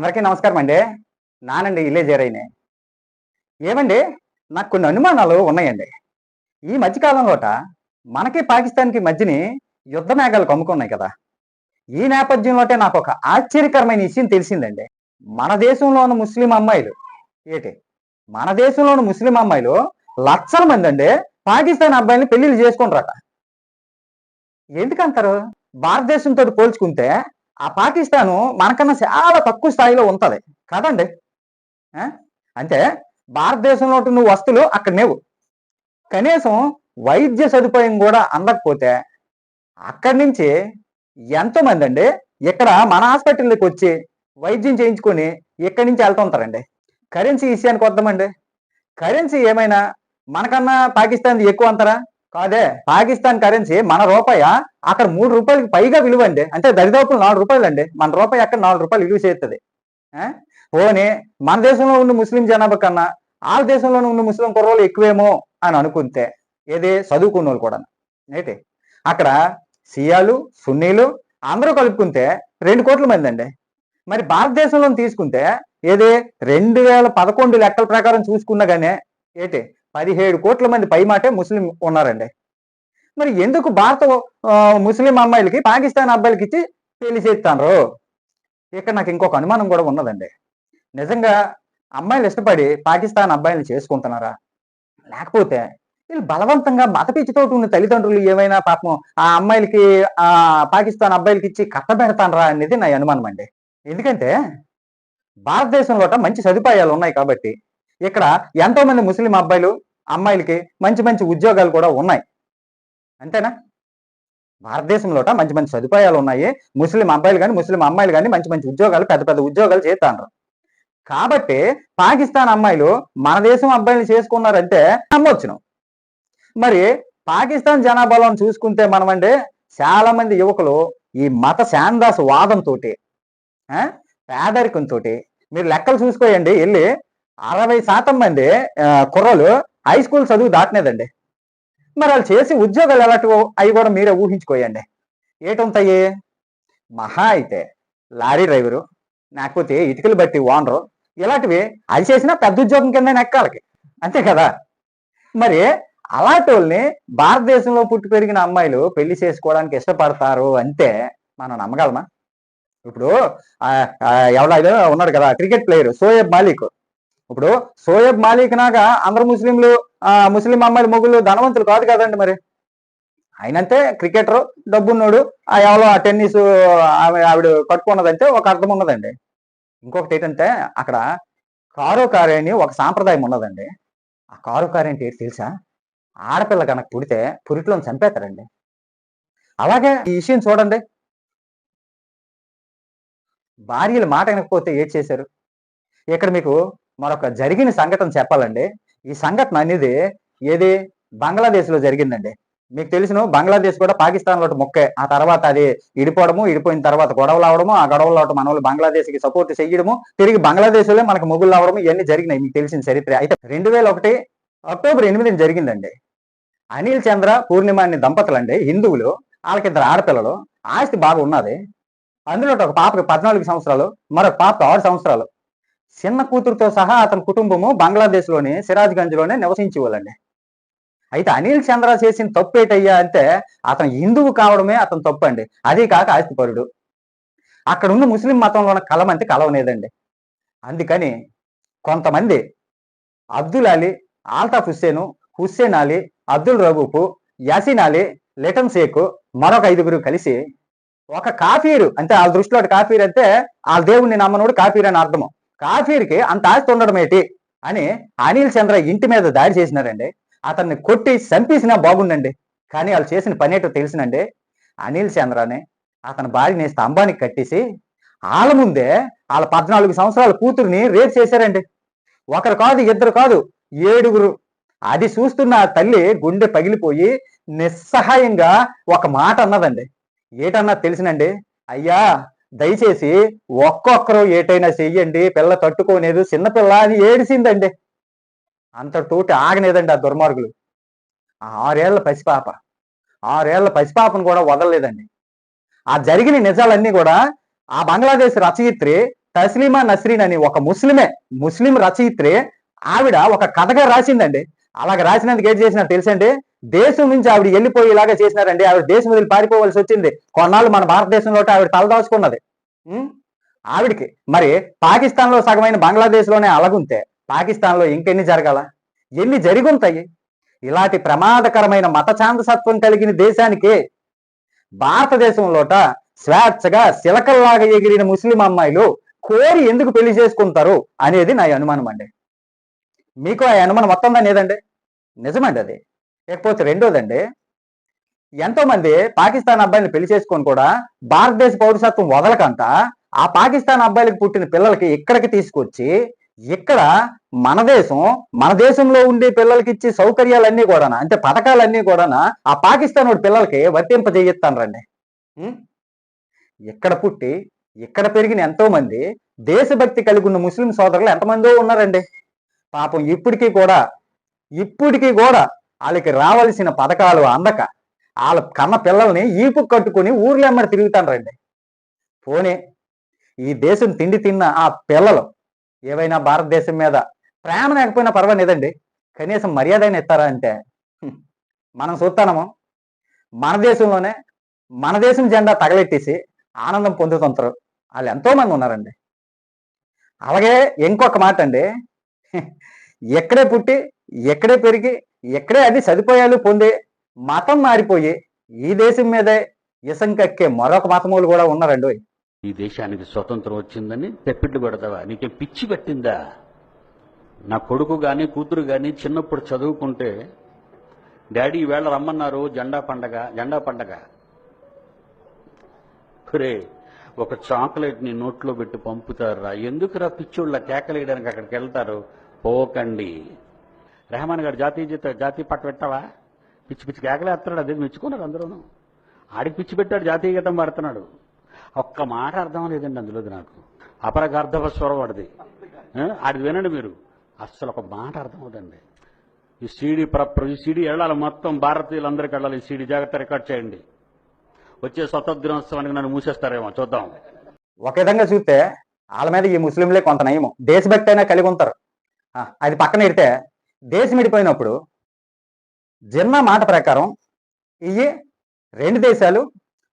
అందరికీ నమస్కారం అండి. నానండి ఇల్లే చేరైనే ఏమండి? నాకు కొన్ని అనుమానాలు ఉన్నాయండి. ఈ మధ్యకాలంలోట మనకి పాకిస్తాన్కి మధ్యని యుద్ధ మేఘాలు కమ్ముకున్నాయి కదా. ఈ నేపథ్యంలోటే నాకు ఒక ఆశ్చర్యకరమైన విషయం తెలిసిందండి. మన దేశంలో ఉన్న ముస్లిం అమ్మాయిలు ఏటి? మన దేశంలో ఉన్న ముస్లిం అమ్మాయిలు లక్షల మంది అండి పాకిస్తాన్ అబ్బాయిని పెళ్ళిళ్ళు చేసుకుంటారట. ఎందుకంటారు? భారతదేశంతో పోల్చుకుంటే ఆ పాకిస్తాను మనకన్నా చాలా తక్కువ స్థాయిలో ఉంటుంది. కదండి. అంటే భారతదేశంలో నువ్వు వస్తువులు అక్కడ లేవు. కనీసం వైద్య సదుపాయం కూడా అందకపోతే అక్కడి నుంచి ఎంతోమంది అండి ఇక్కడ మన హాస్పిటల్కి వచ్చి వైద్యం చేయించుకొని ఇక్కడి నుంచి వెళ్తుంటారండి కరెన్సీ విషయానికి వద్దామండి. కరెన్సీ ఏమైనా మనకన్నా పాకిస్తాన్ ఎక్కువ అంటారా? కాదే పాకిస్తాన్ కరెన్సీ మన రూపాయ? అక్కడ మూడు రూపాయలకి పైగా విలువ అండి అంటే దరిదాపులు నాలుగు రూపాయలు అండి మన రూపాయి అక్కడ నాలుగు రూపాయలు విలువ చేస్తుంది పోనీ మన దేశంలో ఉన్న ముస్లిం జనాభా కన్నా ఆ దేశంలో ఉన్న ముస్లిం కుర్రోలు ఎక్కువేమో అని అనుకుంటే ఏదే? చదువుకున్న వాళ్ళు కూడా ఏంటి? అక్కడ సియాలు సున్నీలు అందరూ కలుపుకుంటే రెండు కోట్ల మంది అండి. మరి భారతదేశంలో తీసుకుంటే ఏది? రెండు వేల పదకొండు లెక్కల ప్రకారం చూసుకున్నా కానీ ఏంటి? పదిహేడు కోట్ల మంది పై మాటే ముస్లిం ఉన్నారండి. మరి ఎందుకు భారత ముస్లిం అమ్మాయిలకి పాకిస్తాన్ అబ్బాయిలకి ఇచ్చి పెళ్ళి చేస్తాను ఇక్కడ నాకు ఇంకొక అనుమానం కూడా ఉన్నదండి. నిజంగా అమ్మాయిలు ఇష్టపడి పాకిస్తాన్ అబ్బాయిలు చేసుకుంటున్నారా? లేకపోతే వీళ్ళు బలవంతంగా మతపిచ్చితో ఉన్న తల్లిదండ్రులు ఏమైనా పాపం ఆ అమ్మాయిలకి ఆ పాకిస్తాన్ అబ్బాయిలకి ఇచ్చి కట్టబెడతానరా అనేది నా అనుమానం అండి ఎందుకంటే భారతదేశంలో మంచి సదుపాయాలు ఉన్నాయి కాబట్టి ఇక్కడ ఎంతో మంది ముస్లిం అబ్బాయిలు అమ్మాయిలకి మంచి మంచి ఉద్యోగాలు కూడా ఉన్నాయి. అంతేనా? భారతదేశంలోట మంచి మంచి సదుపాయాలు ఉన్నాయి. ముస్లిం అబ్బాయిలు కానీ ముస్లిం అమ్మాయిలు కానీ మంచి మంచి ఉద్యోగాలు పెద్ద పెద్ద ఉద్యోగాలు చేస్తాను కాబట్టి పాకిస్తాన్ అమ్మాయిలు మన దేశం అబ్బాయిలు చేసుకున్నారంటే నమ్మొచ్చును. మరి పాకిస్తాన్ జనాభాలో చూసుకుంటే మనమండి చాలా మంది యువకులు ఈ మత శాందాస్ వాదంతో పేదరికంతో మీరు లెక్కలు చూసుకోయండి వెళ్ళి అరవై శాతం మంది కుర్రలు హై స్కూల్ చదువు దాటనేదండి. మరి వాళ్ళు చేసి ఉద్యోగాలు ఎలాంటివో అవి కూడా మీరే ఊహించుకోయండి. ఏటుంటాయి మహా అయితే లారీ డ్రైవరు లేకపోతే ఇటుకలు బట్టి ఓనరు ఇలాంటివి అది చేసినా పెద్ద ఉద్యోగం కింద నెక్కాలకి. అంతే కదా? మరి అలాంటి వాళ్ళని భారతదేశంలో పుట్టి పెరిగిన అమ్మాయిలు పెళ్ళి చేసుకోవడానికి ఇష్టపడతారు అంటే మనం నమ్మగలమా? ఇప్పుడు ఎవడో ఉన్నాడు కదా క్రికెట్ ప్లేయర్ సోయబ్ మాలిక్. ఇప్పుడు సోయబ్ మాలిక్ నాగా అందరు ముస్లింలు ఆ ముస్లిం అమ్మాయిల మొగులు ధనవంతులు కాదు కదండి మరి. ఆయనంతే క్రికెటర్ డబ్బున్నోడు ఆ ఎవరో ఆ టెన్నిస్ ఆవిడ కట్టుకున్నదంటే ఒక అర్థం ఉన్నదండి. ఇంకొకటి ఏంటంటే అక్కడ కారు కారే అని ఒక సాంప్రదాయం ఉన్నదండి. ఆ కారు అంటే తెలుసా? ఆడపిల్ల కనుక పుడితే పురిట్లో చంపేస్తారండి అలాగే ఈ విషయం చూడండి. భార్యలు మాట వినకపోతే ఏం చేశారు? ఇక్కడ మీకు మరొక జరిగిన సంఘటన చెప్పాలండి. ఈ సంఘటన అనేది ఏది? బంగ్లాదేశ్లో జరిగిందండి. మీకు తెలిసిన బంగ్లాదేశ్ కూడా పాకిస్తాన్ లోటు మొక్కే. ఆ తర్వాత అది ఇడిపోవడము ఇడిపోయిన తర్వాత గొడవలు అవడము ఆ గొడవలు అవడం మన వాళ్ళు బంగ్లాదేశ్కి సపోర్ట్ చేయడము తిరిగి బంగ్లాదేశ్లో మనకు మొగుళ్ళు అవడం ఇవన్నీ జరిగినాయి. మీకు తెలిసిన చరిత్ర. అయితే రెండు వేల ఒకటి అక్టోబర్ ఎనిమిదిని జరిగిందండి. అనిల్ చంద్ర పూర్ణిమ అనే దంపతులండి హిందువులు వాళ్ళకి ఇద్దరు ఆడపిల్లలు ఆస్తి బాగా ఉన్నది. అందులో ఒక పాపకి పద్నాలుగు సంవత్సరాలు మరొక పాప ఆరు సంవత్సరాలు. చిన్న కూతురుతో సహా అతని కుటుంబము బంగ్లాదేశ్లోని సిరాజ్గంజ్లోనే నివసించేవాళ్ళండి. అయితే అనిల్ చంద్ర చేసిన తప్పు ఏటయ్యా అంటే అతను హిందువు కావడమే అతను తప్పు అండి అదే కాక ఆస్తిపరుడు. అక్కడ ఉన్న ముస్లిం మతంలో ఉన్న కలం అంటే కలవనేదండి అందుకని కొంతమంది అబ్దుల్ అలీ ఆల్తాఫ్ హుస్సేను హుస్సేన్ అలీ అబ్దుల్ రబూపు యాసిన్ అలీ లిటన్ షేక్ మరొక ఐదుగురు కలిసి ఒక కాఫీరు అంటే వాళ్ళ దృష్టిలో కాఫీర్ అంటే వాళ్ళ దేవుడిని నమ్మనోడు కాఫీర్ అని అర్థము. కాఫీర్కి అంత ఆస్తి ఉండడం ఏంటి? అని అనిల్ చంద్ర ఇంటి మీద దాడి చేసినారండి. అతన్ని కొట్టి చంపేసినా బాగుండండి కానీ వాళ్ళు చేసిన పని ఏంటో తెలిసినండి. అనిల్ చంద్రని అతని భార్యని స్తంభానికి కట్టేసి వాళ్ళ ముందే వాళ్ళ పద్నాలుగు సంవత్సరాల కూతుర్ని రేపు చేశారండి. ఒకరు కాదు ఇద్దరు కాదు ఏడుగురు. అది చూస్తున్న తల్లి గుండె పగిలిపోయి నిస్సహాయంగా ఒక మాట అన్నదండి. ఏటన్నా తెలిసినండి? అయ్యా దయచేసి ఒక్కొక్కరు ఏటైనా చెయ్యండి పిల్ల తట్టుకోలేదు చిన్నపిల్ల అని ఏడిసిందండి. అంతటూటి ఆగనేదండి ఆ దుర్మార్గులు. ఆరేళ్ళ పసిపాప. ఆరేళ్ళ పసిపాపను కూడా వదలలేదండి. ఆ జరిగిన నిజాలన్నీ కూడా ఆ బంగ్లాదేశ్ రచయిత్రి తస్లీమా నస్రీన్ అని ఒక ముస్లిమే ముస్లిం రచయిత్రి ఆవిడ ఒక కథగా రాసిందండి. అలాగ రాసినందుకు ఏం చేసినా తెలుసండి దేశం నుంచి ఆవిడ వెళ్ళిపోయేలాగా చేసినారండి. ఆవిడ దేశం వదిలి పారిపోవలసి వచ్చింది. కొన్నాళ్ళు మన భారతదేశంలో ఆవిడ తలదాచుకున్నది ఆవిడికి ఆవిడకి మరి పాకిస్తాన్లో సగమైన బంగ్లాదేశ్లోనే అలగుంతే పాకిస్తాన్లో ఇంకెన్ని జరగాల? ఎన్ని జరిగుంటాయి? ఇలాంటి ప్రమాదకరమైన మతచాందసత్వం కలిగిన దేశానికి భారతదేశంలోట స్వేచ్ఛగా శిలకల్లాగా ఎగిరిన ముస్లిం అమ్మాయిలు కోరి ఎందుకు పెళ్ళి చేసుకుంటారు అనేది నా అనుమానం అండి మీకు ఆ అనుమానం మొత్తం దాని ఏదండి నిజమండి అది. లేకపోతే రెండోదండి ఎంతోమంది పాకిస్తాన్ అబ్బాయిని పెళ్ళి చేసుకొని కూడా భారతదేశ పౌరసత్వం వదలకంట. ఆ పాకిస్తాన్ అబ్బాయిలకు పుట్టిన పిల్లలకి ఇక్కడికి తీసుకొచ్చి ఇక్కడ మన దేశం మన దేశంలో ఉండే పిల్లలకి ఇచ్చే సౌకర్యాలన్నీ కూడా అంటే పథకాలన్నీ కూడా ఆ పాకిస్తాన్ వాడి పిల్లలకి వర్తింపజేయిస్తాను రండి ఇక్కడ పుట్టి ఇక్కడ పెరిగిన ఎంతోమంది దేశభక్తి కలిగి ఉన్న ముస్లిం సోదరులు ఎంతమందో ఉన్నారండి. పాపం ఇప్పటికీ కూడా ఇప్పటికీ కూడా వాళ్ళకి రావాల్సిన పథకాలు అందక వాళ్ళ కన్న పిల్లల్ని ఈపు కట్టుకుని ఊర్లెమ్మడి తిరుగుతాండ్రండి పోనీ ఈ దేశం తిండి తిన్న ఆ పిల్లలు ఏవైనా భారతదేశం మీద ప్రేమ లేకపోయినా పర్వాలేదండి. కనీసం మర్యాద ఇస్తారా అంటే? మనం చూస్తానము మన దేశంలోనే మన దేశం జెండా తగలెట్టేసి ఆనందం పొందుతుంటారు. వాళ్ళు ఎంతో మంది ఉన్నారండి. అలాగే ఇంకొక మాట అండి ఎక్కడే పుట్టి ఎక్కడే పెరిగి ఎక్కడే అన్ని సదుపాయాలు పొందే మతం మారిపోయి ఈ దేశం మీదే ఇసం కక్కే మరొక మతములు కూడా ఉన్నారండి ఈ దేశానికి స్వతంత్రం వచ్చిందని తెప్పిట్లు పెడతావా? నీకే పిచ్చి పెట్టిందా? నా కొడుకు గాని కూతురు గాని చిన్నప్పుడు చదువుకుంటే డాడీ ఈవేళ రమ్మన్నారు జెండా పండగ జెండా పండగ. ఒరే ఒక చాక్లెట్ని నోట్లో పెట్టి పంపుతారా ఎందుకురా పిచ్చోళ్ళ కేకలేయడానికి అక్కడికి వెళ్తారు? పోకండి. రెహమాన్ గారు జాతీయ జీత జాతీయ పట్ట పెట్టావా? పిచ్చి పిచ్చి కేకలేస్తున్నాడు అదే మెచ్చుకున్నారు అందరూను. ఆడికి పిచ్చి పెట్టాడు జాతీయ గీతం పాడుతున్నాడు. ఒక్క మాట అర్థం లేదండి అందులో నాకు. అపరగార్థవ స్వరం వాడిది ఆడిది వినండి మీరు. అస్సలు ఒక మాట అర్థం అవుతండి ఈ సీడీ ప్రప్ర ఈ సీడీ వెళ్ళాలి మొత్తం భారతీయులందరికీ వెళ్ళాలి. ఈ సీడీ జాగ్రత్త రికార్డ్ చేయండి. వచ్చే స్వతంత్ర దినోత్సవానికి నన్ను మూసేస్తారేమో చూద్దాం. ఒక విధంగా చూస్తే వాళ్ళ మీద ఈ ముస్లింలే కొంత నయము. దేశభక్తి అయినా కలిగి ఉంటారు. ఆ, అది పక్కన పెడితే దేశం విడిపోయినప్పుడు జిన్నా మాట ప్రకారం ఇవి రెండు దేశాలు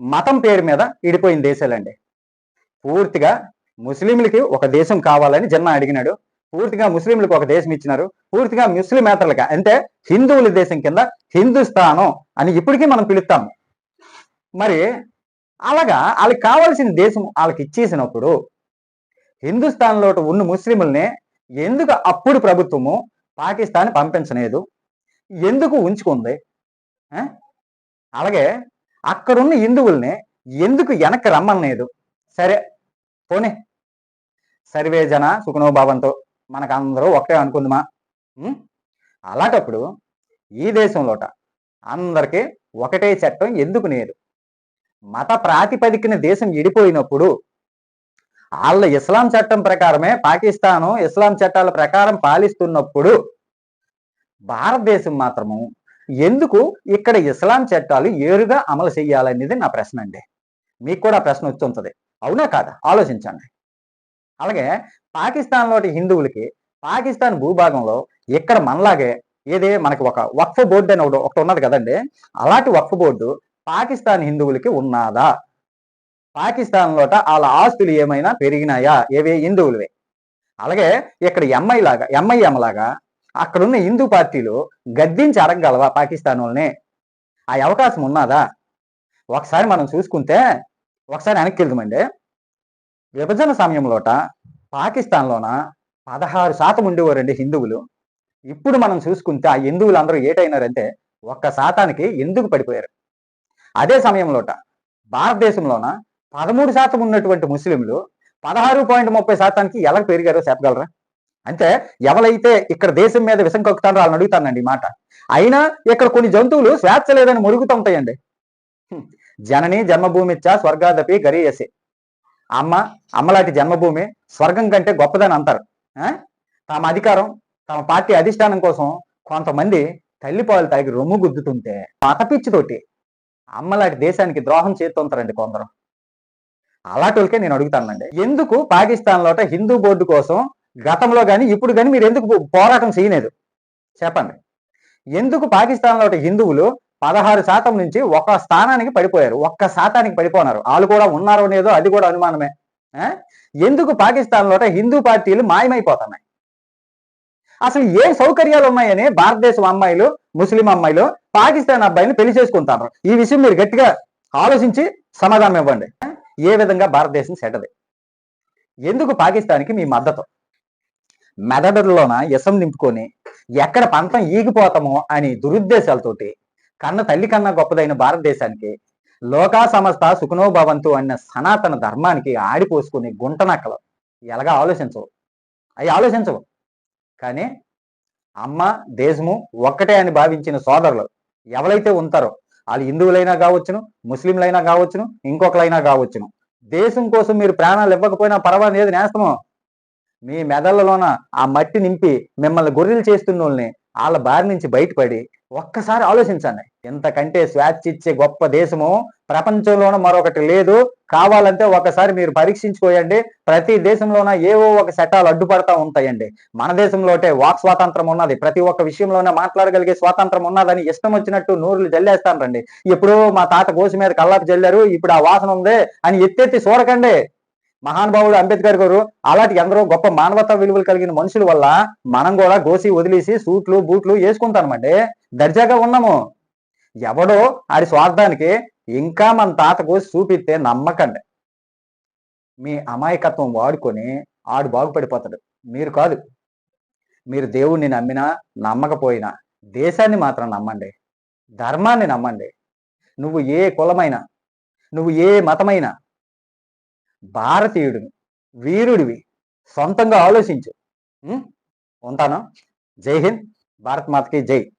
మతం పేరు మీద విడిపోయిన దేశాలండి. పూర్తిగా ముస్లింలకి ఒక దేశం కావాలని జిన్నా అడిగినాడు. పూర్తిగా ముస్లింలకు ఒక దేశం ఇచ్చినారు. పూర్తిగా ముస్లిమేతరులుగా అంటే హిందువుల దేశం కింద హిందుస్థానం అని ఇప్పటికీ మనం పిలుస్తాము మరి అలాగా వాళ్ళకి కావాల్సిన దేశం వాళ్ళకి ఇచ్చేసినప్పుడు హిందుస్థాన్లో ఉన్న ముస్లింలని ఎందుకు అప్పుడు ప్రభుత్వము పాకిస్తాన్ పంపించలేదు. ఎందుకు ఉంచుకుంది? అలాగే అక్కడున్న హిందువుల్ని ఎందుకు వెనక్కి రమ్మనలేదు? సరే పోనీ. సర్వే జన సుఖనోభావంతో మనకు అందరూ ఒకటే అనుకుందామా అలాంటప్పుడు ఈ దేశంలోట అందరికీ ఒకటే చట్టం ఎందుకు లేదు? మత ప్రాతిపదికన దేశం విడిపోయినప్పుడు వాళ్ళ ఇస్లాం చట్టం ప్రకారమే పాకిస్తాను ఇస్లాం చట్టాల ప్రకారం పాలిస్తున్నప్పుడు భారతదేశం మాత్రము ఎందుకు ఇక్కడ ఇస్లాం చట్టాలు ఏరుగా అమలు చేయాలనేది నా ప్రశ్న అండి. మీకు కూడా ప్రశ్న వచ్చి అవునా కాదా? ఆలోచించండి. అలాగే పాకిస్తాన్లోటి హిందువులకి పాకిస్తాన్ భూభాగంలో ఇక్కడ మనలాగే ఏదే మనకి ఒక వక్ఫ్ బోర్డు అని ఒకటి ఒకటి ఉన్నది కదండి. అలాంటి వక్ఫ్ బోర్డు పాకిస్తాన్ హిందువులకి ఉన్నదా? పాకిస్తాన్ లోట వాళ్ళ ఆస్తులు ఏమైనా పెరిగినాయా? ఏవే? హిందువులవే. అలాగే ఇక్కడ ఎంఐ లాగా ఎంఐఎం లాగా అక్కడున్న హిందూ పార్టీలు గద్దించి అడగగలవా పాకిస్తాన్ వాళ్ళని? ఆ అవకాశం ఉన్నదా? ఒకసారి మనం చూసుకుంటే ఒకసారి వెనక్కి వెళ్దామండి విభజన సమయంలోట పాకిస్తాన్లోన పదహారు శాతం ఉండేవారండి హిందువులు. ఇప్పుడు మనం చూసుకుంటే ఆ హిందువులు అందరూ ఏటైనారంటే ఒక్క శాతానికి ఎందుకు పడిపోయారు? అదే సమయంలోట భారతదేశంలోన పదమూడు శాతం ఉన్నటువంటి ముస్లింలు పదహారు పాయింట్ ముప్పై శాతానికి ఎలా పెరిగారో చెప్పగలరా? అంటే ఎవరైతే ఇక్కడ దేశం మీద విషం కక్కుతారో వాళ్ళని అడుగుతానండి మాట. అయినా ఇక్కడ కొన్ని జంతువులు స్వేచ్ఛ లేదని మురుగుతూ ఉంటాయండి. జనని జన్మభూమిచ్చ స్వర్గాదపి గరీయసి. అమ్మ అమ్మలాంటి జన్మభూమి స్వర్గం కంటే గొప్పదని అంటారు. ఆ? తమ అధికారం తమ పార్టీ అధిష్టానం కోసం కొంతమంది తల్లిపాలు తాగి రొమ్ము గుద్దుతుంటే మతపిచ్చితోటి అమ్మలాంటి దేశానికి ద్రోహం చేస్తుంటారండి కొందరు. అలాంటి నేను అడుగుతానండి. ఎందుకు పాకిస్తాన్ లోట హిందూ బోర్డు కోసం గతంలో కానీ ఇప్పుడు కానీ మీరు ఎందుకు పోరాటం చేయలేదు? చెప్పండి. ఎందుకు పాకిస్తాన్ లోట హిందువులు పదహారు శాతం నుంచి ఒక స్థానానికి పడిపోయారు? ఒక్క శాతానికి పడిపోనారు. వాళ్ళు కూడా ఉన్నారో లేదో అది కూడా అనుమానమే. ఎందుకు పాకిస్తాన్ లోట హిందూ పార్టీలు మాయమైపోతున్నాయి? అసలు ఏ సౌకర్యాలు ఉన్నాయని భారతదేశం అమ్మాయిలు ముస్లిం అమ్మాయిలు పాకిస్తాన్ అబ్బాయిని పెళ్ళి చేసుకుంటారు ఈ విషయం మీరు గట్టిగా ఆలోచించి సమాధానం ఇవ్వండి. ఏ విధంగా భారతదేశం సెటది? ఎందుకు పాకిస్తాన్కి మీ మద్దతు? మెదడులోన ఇసం నింపుకొని ఎక్కడ పంతం ఈగిపోతామో అని దురుద్దేశాలతోటి కన్న తల్లి కన్నా గొప్పదైన భారతదేశానికి లోకా సమస్త సుఖనో భవంతు అన్న సనాతన ధర్మానికి ఆడిపోసుకుని గుంటనక్కలు ఎలాగా ఆలోచించవు? అవి ఆలోచించవు. కానీ అమ్మ దేశము ఒక్కటే అని భావించిన సోదరులు ఎవరైతే ఉంటారో వాళ్ళు హిందువులైనా కావచ్చును ముస్లింలైనా కావచ్చును ఇంకొకలైనా కావచ్చును. దేశం కోసం మీరు ప్రాణాలు ఇవ్వకపోయినా పర్వాలేదు నేస్తము. మీ మెదళ్ళలోన ఆ మట్టి నింపి మిమ్మల్ని గొర్రెలు చేస్తున్న వాళ్ళని వాళ్ళ బారి నుంచి బయటపడి ఒక్కసారి ఆలోచించండి. ఇంతకంటే స్వేచ్ఛ ఇచ్చే గొప్ప దేశము ప్రపంచంలోన మరొకటి లేదు. కావాలంటే ఒకసారి మీరు పరీక్షించుకోయండి. ప్రతి దేశంలోన ఏవో ఒక చట్టాలు అడ్డుపడతా ఉంటాయండి. మన దేశంలోటే వాక్ స్వాతంత్రం ఉన్నది. ప్రతి ఒక్క విషయంలోనే మాట్లాడగలిగే స్వాతంత్రం ఉన్నదని ఇష్టం వచ్చినట్టు నూరులు జల్లేస్తాను రండి ఎప్పుడో మా తాత గోసి మీద కల్లాపు జల్లారు ఇప్పుడు ఆ వాసన ఉంది అని ఎత్తెత్తి చూడకండి. మహానుభావుడు అంబేద్కర్ గారు అలాంటి ఎందరో గొప్ప మానవతా విలువలు కలిగిన మనుషుల వల్ల మనం కూడా గోసి వదిలేసి సూట్లు బూట్లు వేసుకుంటామండి. దర్జాగా ఉన్నాము. ఎవడో ఆడి స్వార్థానికి ఇంకా మన తాత కోసి చూపిస్తే నమ్మకండి. మీ అమాయకత్వం వాడుకొని ఆడు బాగుపడిపోతాడు. మీరు కాదు. మీరు దేవుణ్ణి నమ్మినా నమ్మకపోయినా దేశాన్ని మాత్రం నమ్మండి. ధర్మాన్ని నమ్మండి. నువ్వు ఏ కులమైనా నువ్వు ఏ మతమైనా భారతీయుడివి వీరుడివి సొంతంగా ఆలోచించు. ఉంటాను? జై హింద్. భారత్ మాతకి జై.